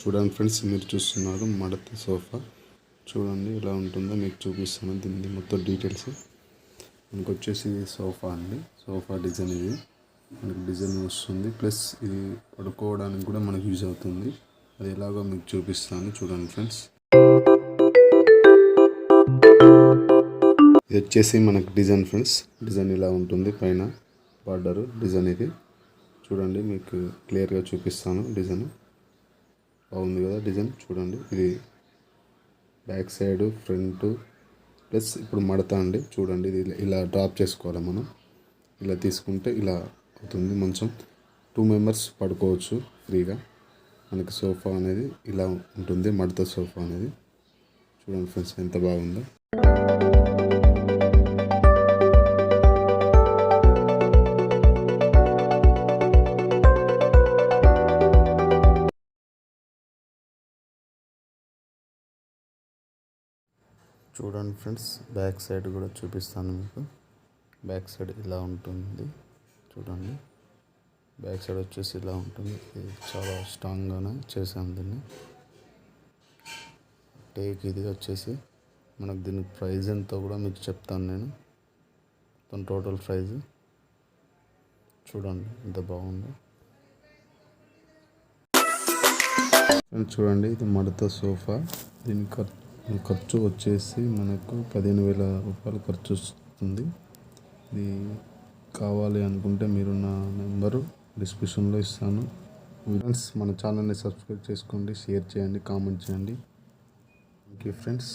చూడండి ఫ్రెండ్స్ మీరు చూస్తున్నారు మడత సోఫా. చూడండి ఎలా ఉంటుందో మీకు చూపిస్తాను దీన్ని మొత్తం డీటెయిల్స్ మనకు వచ్చేసి సోఫా అండి. సోఫా డిజైన్ ఇది. మనకి డిజైన్ వస్తుంది. ప్లస్ ఇది పడుకోవడానికి కూడా మనకు యూజ్ అవుతుంది. అది ఎలాగో మీకు చూపిస్తాను. చూడండి ఫ్రెండ్స్. ఇది వచ్చేసి మనకు డిజైన్ ఫ్రెండ్స్. డిజైన్ ఇలా ఉంటుంది పైన. బార్డరు డిజైన్ ఇది. చూడండి మీకు క్లియర్గా చూపిస్తాను డిజైన్. బాగుంది కదా డిజైన్ చూడండి. ఇది బ్యాక్ సైడ్ ఫ్రంట్ ప్లస్ ఇప్పుడు మడత అండి చూడండి. ఇది ఇలా- డ్రాప్ చేసుకోవాలి మనం. ఇలా తీసుకుంటే ఇలా అవుతుంది మంచం. టూ మెంబర్స్ పడుకోవచ్చు ఫ్రీగా. మనకి సోఫా అనేది ఇలా ఉంటుంది మడత సోఫా అనేది. చూడండి ఫ్రెండ్స్ ఎంత బాగుందో. చూడండి ఫ్రెండ్స్ బ్యాక్ సైడ్ కూడా చూపిస్తాను మీకు. బ్యాక్ సైడ్ ఇలా ఉంటుంది చూడండి. బ్యాక్ సైడ్ వచ్చేసి ఇలా ఉంటుంది. ఇది చాలా స్ట్రాంగ్గానే చేశాను దీన్ని. టేక్ ఇది వచ్చేసి మనకు దీని ప్రైజ్ ఎంతో కూడా మీకు చెప్తాను నేను. మొత్తం టోటల్ ప్రైజ్ చూడండి ఎంత బాగుందో. చూడండి ఇది మడత సోఫా. దీని ఖర్చు ఖర్చు వచ్చేసి మనకు పదిహేను వేల రూపాయలు ఖర్చు వస్తుంది. ఇది కావాలి అనుకుంటే మీరు నా నెంబరు డిస్క్రిప్షన్లో ఇస్తాను. ఫ్రెండ్స్ మన ఛానల్ని సబ్స్క్రైబ్ చేసుకోండి షేర్ చేయండి కామెంట్ చేయండి. Thank you friends